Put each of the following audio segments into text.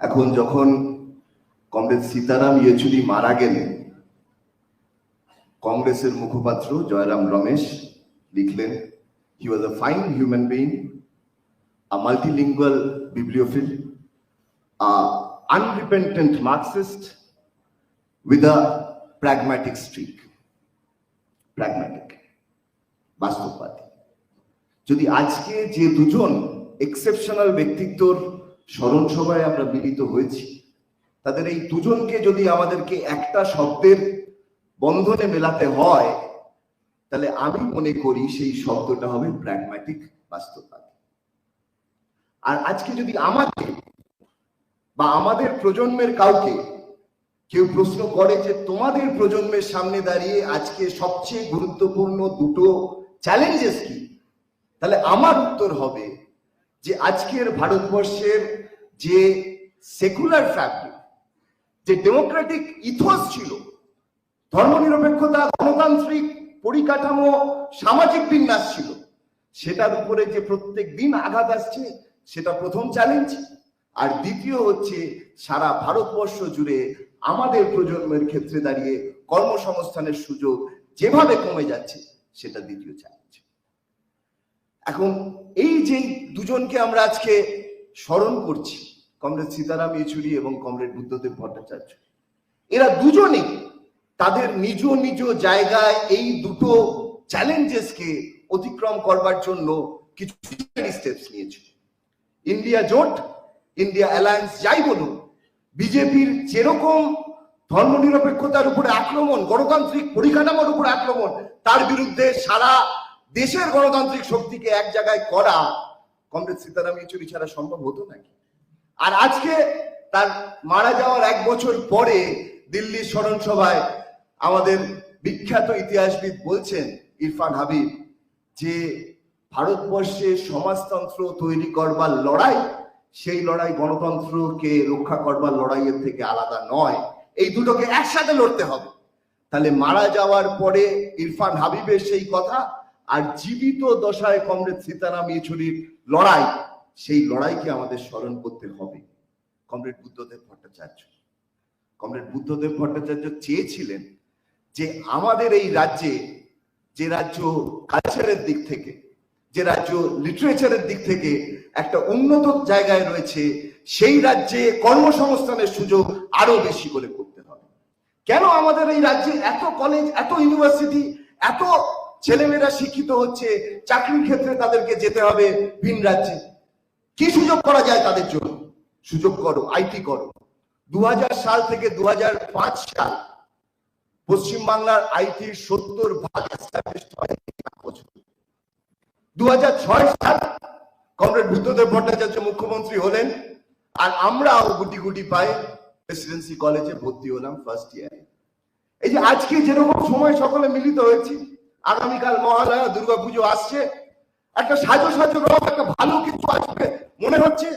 এখন যখন কমরেড সীতারাম ইয়েচুরি মারা গেলেন, কংগ্রেসের মুখপাত্র জয়রাম রমেশ লিখলেন he was a fine human being a multilingual bibliophile a unrepentant Marxist with a pragmatic streak pragmatic বাস্তববাদী। যদি আজকে যে দুজন এক্সেপশনাল ব্যক্তিত্বর স্মরণ সভায় আমরা মিলিত হয়েছি। তাদের এই দুজনকে যদি আমাদেরকে একটা শব্দের বন্ধনে মেলাতে হয়, তাহলে আমি মনে করি সেই শব্দটা হবে প্র্যাগম্যাটিক বাস্তববাদী। আর আজকে যদি আমাকে বা আমাদের প্রজন্মের কাউকে কেউ প্রশ্ন করে যে তোমাদের প্রজন্মের সামনে দাঁড়িয়ে আজকে সবচেয়ে গুরুত্বপূর্ণ দুটো চ্যালেঞ্জেস কি? তাহলে আমার উত্তর হবে যে আজকের ভারতবর্ষের যে সেকুলার ফ্যাব্রিক যে ডেমোক্রেটিক ইথোস ছিল, ধর্মনিরপেক্ষতা, গণতান্ত্রিক পরিকাঠামো, সামাজিক বিন্যাস ছিল, সেটার উপরে যে প্রত্যেক দিন আঘাত আসছে, সেটা প্রথম চ্যালেঞ্জ আর দ্বিতীয় হচ্ছে সারা ভারতবর্ষ জুড়ে আমাদের প্রজন্মের ক্ষেত্রে দাঁড়িয়ে কর্মসংস্থানের সুযোগ যেভাবে কমে যাচ্ছে, সেটা দ্বিতীয় চ্যালেঞ্জ এখন এই যে দুজনকে আমরা আজকে স্মরণ করছি, কমরেড সীতারাম ইয়েচুরি এবং কমরেড বুদ্ধদেব ভট্টাচার্য, এরা দুজনেই তাদের নিজ নিজ জায়গায় এই দুটো চ্যালেঞ্জেসকে অতিক্রম করবার জন্য কিছু স্টেপস নিয়েছে। ইন্ডিয়া জোট, ইন্ডিয়া অ্যালায়েন্স যাই বলুন, বিজেপির যেরকম ধর্মনিরপেক্ষতার উপরে আক্রমণ, গণতান্ত্রিক পরিকাঠামোর উপরে আক্রমণ, তার বিরুদ্ধে সারা দেশের গণতান্ত্রিক শক্তিকে এক জায়গায় করা, কমরেড সীতারাম ইয়েচুরি ছাড়া সম্ভব হতো নাকি? আর আজকে তার মারা যাওয়ার এক বছর পরে দিল্লির স্মরণ সভায় আমাদের বিখ্যাত ইতিহাসবিদ বলছেন ইরফান হাবিব যে ভারতবর্ষে সমাজতন্ত্র তৈরি করবার লড়াই, সেই লড়াই গণতন্ত্রকে রক্ষা করবার লড়াইয়ের থেকে আলাদা নয়। এই দুটোকে একসাথে লড়তে হবে। তাহলে মারা যাওয়ার পরে ইরফান হাবিবের সেই কথা আর জীবিত দশায় কমরেড সীতারাম ইয়েচুরির লড়াই, সেই লড়াইকে আমাদের স্মরণ করতে হবে। কমরেড বুদ্ধদেব ভট্টাচার্য। কমরেড বুদ্ধদেব ভট্টাচার্য চেয়েছিলেন যে আমাদের এই রাজ্যে, যে রাজ্য কালচারের দিক থেকে, যে রাজ্য লিটারেচারের দিক থেকে একটা উন্নত জায়গায় রয়েছে, সেই রাজ্যে কর্মসংস্থানের সুযোগ আরও বেশি করে করতে হবে। কেন আমাদের এই রাজ্যে এত কলেজ এত ইউনিভার্সিটি এত ছেলেমেয়েরা শিক্ষিত হচ্ছে, চাকরির ক্ষেত্রে তাদেরকে যেতে হবে ভিন রাজ্যে। কি সুযোগ করা যায় তাদের জন্য? সুযোগ করো, আইটি করো। দু সাল থেকে দু সাল পশ্চিমবাংলার আইটির সত্তর ভাগ দু সাল কমরেড ভট্টাচার্য মুখ্যমন্ত্রী হলেন আর আমরাও গুটি গুটি পায়ে প্রেসিডেন্সি কলেজে ভর্তি হলাম ফার্স্ট ইয়ারে এই যে আজকে যেরকম সময় সকলে মিলিত হয়েছি আগামীকাল মহালয়া, দুর্গাপুজো আসছে। একটা সাজো সাজো রব একটা ভালো কিছু আসবে মনে হচ্ছে।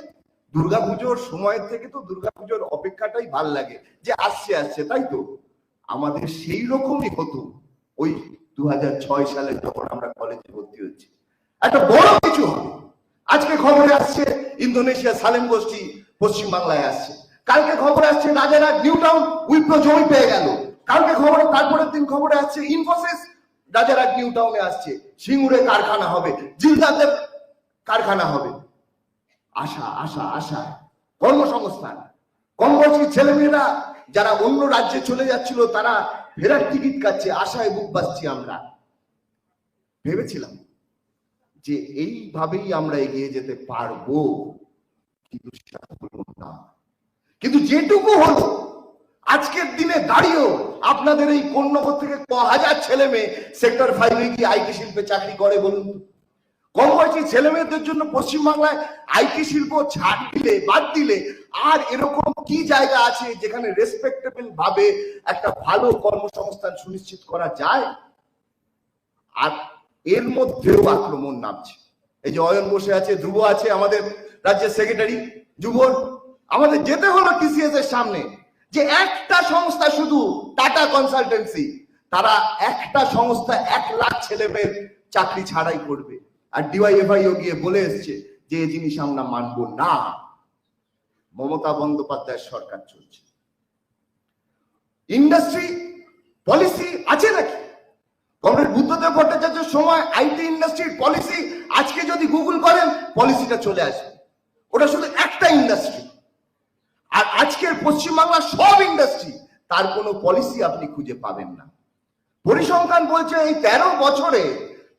দুর্গাপুজোর সময়ের থেকে তো দুর্গাপুজোর অপেক্ষাটাই ভালো লাগে যে আসছে আসছে, তাই তো? আমাদের সেই রকমই হতো ওই দু সালে যখন আমরা কলেজে ভর্তি হচ্ছি একটা বড় কিছু হবে। আজকে খবরে আসছে ইন্দোনেশিয়া সালেম গোষ্ঠী পশ্চিম বাংলায় আসছে। কালকে খবরে আসছে রাজারহাট নিউ টাউন উইপ্রো জমি পেয়ে গেল। কালকে খবরে, তারপরের দিন খবরে আসছে ইনফোসিস রাজারহাট নিউ টাউনে আসছে, সিঙ্গুরে কারখানা হবে জিলদাতে কারখানা হবে। আশা আশা আশা, কর্মসংস্থান। কম বয়সী ছেলেমেয়েরা যারা অন্য রাজ্যে চলে যাচ্ছিল, তারা ফেরার টিকিট কাটছে, আশায় বুক বাঁচছি আমরা। ভেবেছিলাম যে এইভাবেই আমরা এগিয়ে যেতে পারব, কিন্তু সেটা কিন্তু যেটুকু হলো, আজকের দিনে দাঁড়িয়েও আপনাদের এই কন্যগর থেকে ক হাজার ছেলে মেয়ে সেক্টর ফাইভে গিয়ে আইটি শিল্পে চাকরি করে বলুন? কম বয়সী ছেলে মেয়েদের জন্য পশ্চিমবাংলায় আইটি শিল্প ছাড় দিলে, বাদ দিলে, আর এরকম কি জায়গা আছে যেখানে রেসপেক্টেবল ভাবে একটা ভালো কর্মসংস্থান সুনিশ্চিত করা যায়? আর এর মধ্যেও আক্রমণ নামছে। এই যে অয়ন বসে আছে, ধ্রুব আছে আমাদের রাজ্যের সেক্রেটারি যুবর আমাদের যেতে হলো টিসিএস এর সামনে। যে একটা সংস্থা শুধু টাটা কনসালটেন্সি তারা একটা সংস্থা এক লাখ ছেলে মেয়ের চাকরি ছাড়াই করবে। আর ডিওয়াইএফআইও গিয়ে বলে এসছে যে এই জিনিস আমরা মানবো না। মমতা বন্দ্যোপাধ্যায়ের সরকার চলছে। ইন্ডাস্ট্রি পলিসি আছে নাকি? কমরেড বুদ্ধদেব ভট্টাচার্যের সময় আইটি ইন্ডাস্ট্রির পলিসি, আজকে যদি গুগল করেন, পলিসিটা চলে আসবে। ওটা শুধু একটা ইন্ডাস্ট্রি। পশ্চিমবাংলার সব ইন্ডাস্ট্রি তার কোনো পলিসি আপনি খুঁজে পাবেন না। পরিসংখ্যান বলছে এই তেরো বছরে,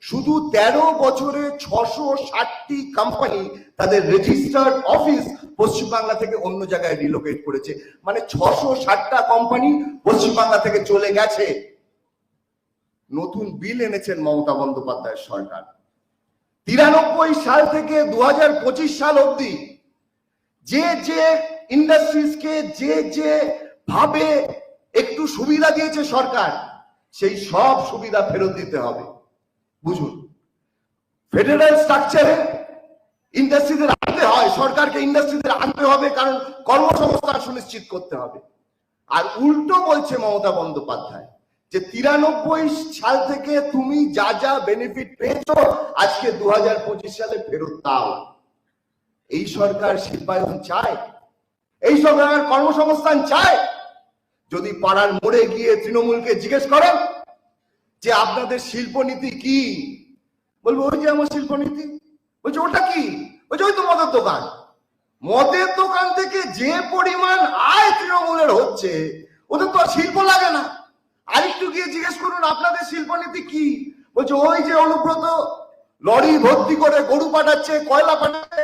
শুধু তেরো বছরে ছশো ষাটটি কোম্পানি তাদের রেজিস্টার্ড অফিস পশ্চিমবাংলা থেকে অন্য জায়গায় রিলোকেট করেছে। মানে ছশো ষাটটা কোম্পানি পশ্চিমবাংলা থেকে চলে গেছে। নতুন বিল এনেছেন মমতা বন্দ্যোপাধ্যায়ের সরকার। তিরানব্বই সাল থেকে দু হাজার পঁচিশ সাল অবধি, যে যে ইন্ডাস্ট্রিজকে যে যে ভাবে একটু সুবিধা দিয়েছে সরকার, সেই সব সুবিধা ফেরত দিতে হবে। বুঝুন ফেডারেল স্ট্রাকচারে ইন্ডাস্ট্রিদের আনতে হয়, সরকারকে ইন্ডাস্ট্রিদের আনতে হবে, কারণ কর্মসংস্থান সুনিশ্চিত করতে হবে। আর উল্টো বলছে মমতা বন্দ্যোপাধ্যায়, যে তিরানব্বই সাল থেকে তুমি যা যা বেনিফিট পেয়েছ, আজকে দু হাজার পঁচিশ সালে ফেরত দাও। এই সরকার শিল্পায়ন চায় এই সরকার কর্মসংস্থান চায়? যদি পাড়ার মোড়ে গিয়ে তৃণমূলকে জিজ্ঞেস করেন যে আপনাদের শিল্পনীতি কি? বলব, ওই যে আমার শিল্পনীতি। বলছে, ওটা কি? বলছে, ওই তো মদের দোকান। মদের দোকান থেকে যে পরিমাণ আয় তৃণমূলের হচ্ছে, ওদের তো আর শিল্প লাগে না। আরেকটু গিয়ে জিজ্ঞেস করুন, আপনাদের শিল্পনীতি কি? বলছে, ওই যে অনুব্রত লরি ভর্তি করে গরু পাঠাচ্ছে, কয়লা পাঠাচ্ছে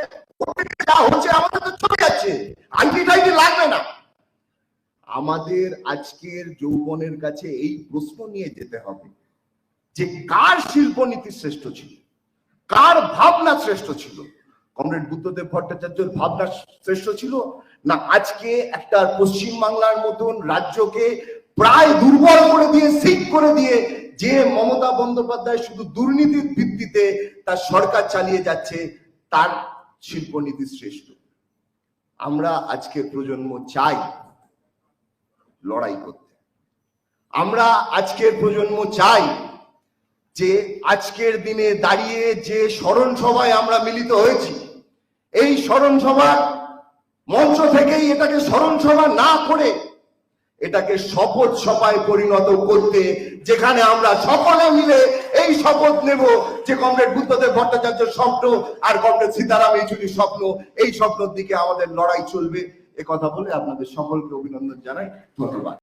যা হচ্ছে আমাদের তো চলে যাচ্ছে। আইটি টাইটি লাগবে না। আমাদের আজকের যৌবনের কাছে এই প্রশ্ন নিয়ে যেতে হবে যে কার শিল্পনীতি শ্রেষ্ঠ ছিল? কার ভাবনা শ্রেষ্ঠ ছিল? কমরেড বুদ্ধদেব ভট্টাচার্যের ভাবনা শ্রেষ্ঠ ছিল না আজকে একটা পশ্চিম বাংলার মতন রাজ্যকে প্রায় দুর্বল করে দিয়ে, সিক করে দিয়ে যে মমতা বন্দ্যোপাধ্যায় শুধু দুর্নীতির ভিত্তিতে তার সরকার চালিয়ে যাচ্ছে, তার শিল্পনীতি শ্রেষ্ঠ। আমরা আজকে প্রজন্ম চাই লড়াই করতে। আমরা আজকের প্রজন্ম চাই যে আজকের দিনে দাঁড়িয়ে যে স্মরণ সভায় আমরা মিলিত হয়েছি, এই স্মরণ সভার মঞ্চ থেকেই এটাকে স্মরণ সভা না করে এটাকে শপথ সভায় পরিণত করতে যেখানে আমরা সকলে মিলে এই শপথ নেব যে কমরেড বুদ্ধদেব ভট্টাচার্য স্বপ্ন আর কমরেড সীতারাম এই ইয়েচুরির স্বপ্ন, এই স্বপ্নের দিকে আমাদের লড়াই চলবে। কথা বলে আপনাদের সকলকে অভিনন্দন জানাই। ধন্যবাদ।